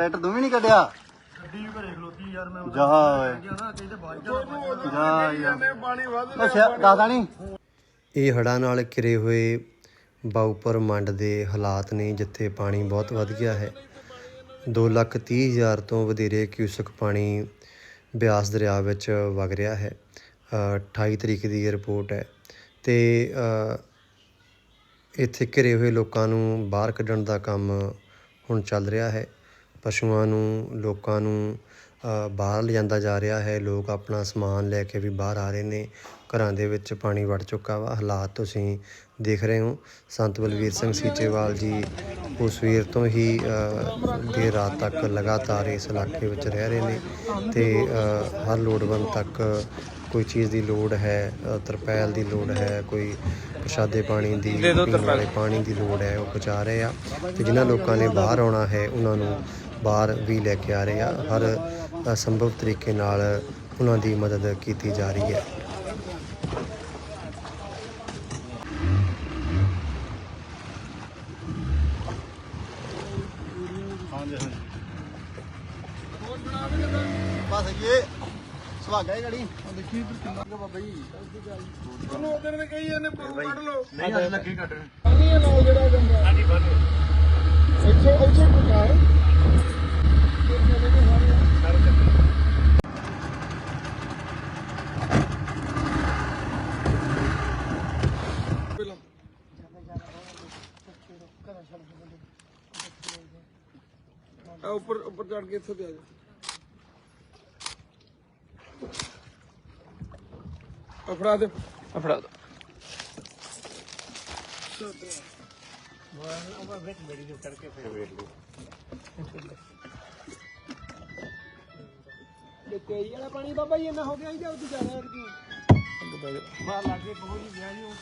Tractor ਤੂੰ ਵੀ ਨਹੀਂ ਕੱਢਿਆ। ਗੱਡੀ ਵੀ ਘਰੇ ਖਲੋਤੀ ਯਾਰ ਮੈਂ ਜਾ ਓਏ। ਨਾ ਕਹਿੰਦੇ ਬਾਈਕ ਦਾ ਜਾ ਯਾਰ। ਪਾਣੀ ਵੱਧ ਅੱਛਾ ਦਾਦਾ ਨਹੀਂ ਇਹ ਹੜ੍ਹਾਂ ਨਾਲ ਘਿਰੇ ਹੋਏ ਬਾਉਪਰ ਮੰਡ ਦੇ ਹਾਲਾਤ ਨੇ ਜਿੱਥੇ ਪਾਣੀ ਬਹੁਤ ਵੱਧ ਗਿਆ ਹੈ। 2 ਲੱਖ ਤੀਹ ਹਜ਼ਾਰ ਤੋਂ ਵਧੇਰੇ ਕਿਊਸਕ ਪਾਣੀ ਬਿਆਸ ਦਰਿਆ ਵਿੱਚ ਵਗ ਰਿਹਾ ਹੈ। ਅ, 28 ਤਰੀਕ ਦੀ ਇਹ ਰਿਪੋਰਟ ਹੈ। ਤੇ ਇੱਥੇ ਘਿਰੇ ਹੋਏ ਲੋਕਾਂ ਨੂੰ ਬਾਹਰ ਕੱਢਣ ਦਾ ਕੰਮ ਹੁਣ ਚੱਲ ਰਿਹਾ ਹੈ। ਪਸ਼ੂਆਂ ਨੂੰ ਲੋਕਾਂ ਨੂੰ ਬਾਹਰ ਲਿਜਾਂਦਾ ਜਾ ਰਿਹਾ ਹੈ। ਲੋਕ ਆਪਣਾ ਸਮਾਨ ਲੈ ਕੇ ਵੀ ਬਾਹਰ ਆ ਰਹੇ ਨੇ। ਘਰਾਂ ਦੇ ਵਿੱਚ ਪਾਣੀ ਵੜ ਚੁੱਕਾ ਵਾ। ਹਾਲਾਤ ਤੁਸੀਂ ਦੇਖ ਰਹੇ ਹੋ। ਸੰਤ ਬਲਵੀਰ ਸਿੰਘ ਸੀਚੇਵਾਲ ਜੀ ਉਸ ਸਵੇਰ ਤੋਂ ਹੀ ਦੇਰ ਰਾਤ ਤੱਕ ਲਗਾਤਾਰ ਇਸ ਇਲਾਕੇ ਵਿੱਚ ਰਹਿ ਰਹੇ ਨੇ ਤੇ ਹਰ ਲੋੜਵੰਦ ਤੱਕ ਕੋਈ ਚੀਜ਼ ਦੀ ਲੋੜ ਹੈ ਤਰਪੈਲ ਦੀ ਲੋੜ ਹੈ ਕੋਈ ਪ੍ਰਸ਼ਾਦੇ ਪਾਣੀ ਦੀ ਪੀਣ ਵਾਲੇ ਪਾਣੀ ਦੀ ਲੋੜ ਹੈ ਉਹ ਪਹੁੰਚਾ ਰਹੇ ਆ ਤੇ ਜਿਨ੍ਹਾਂ ਲੋਕਾਂ ਨੇ ਬਾਹਰ ਆਉਣਾ ਹੈ ਉਹਨਾਂ ਨੂੰ ਬਾਹਰ ਵੀ ਲੈ ਕੇ ਆ ਰਹੇ ਆ। ਹਰ ਸੰਭਵ ਤਰੀਕੇ ਨਾਲ ਉਹਨਾਂ ਦੀ ਮਦਦ ਕੀਤੀ ਜਾ ਰਹੀ ਹੈ। ਬਸ ਇਹ ਸੁਹਾਗਾ ਹੀ ਗੜੀ। ਦੇਖੀ ਤੂੰ ਕਿੰਨਾ ਕੁ ਬਾਬਾ ਜੀ। ਉਹਨੂੰ ਉਧਰ ਨੇ ਕਹੀ ਇਹਨੇ ਕੱਢ ਲਓ। ਨਹੀਂ ਅੱਜ ਲੱਗੀ ਕੱਢ ਪਾਣੀ ਇਹ ਨਾਲ ਜਿਹੜਾ ਜਾਂਦਾ ਹਾਂਜੀ ਬੰਦ ਇੱਥੇ ਇੱਥੇ ਪੁਕਾਰ ਆ ਉੱਪਰ ਉੱਪਰ ਚੜ ਕੇ ਇੱਥੇ ਤੇ ਆ ਜਾ। ਅਫੜਾ ਦੇ। ਅਫੜਾ ਤੇ ਤੇਈ ਵਾਲਾ ਪਾਣੀ ਬਾਬਾ ਜੀ ਇੰਨਾ ਹੋ ਗਿਆ ਜੀ ਜਾਂ ਉਹ ਜ਼ਿਆਦਾ ਹੈ ਕਿ ਬਾਹਰ ਲੱਗੇ ਪਹੁੰਚ ਗਿਆ ਜੀ ਉਹ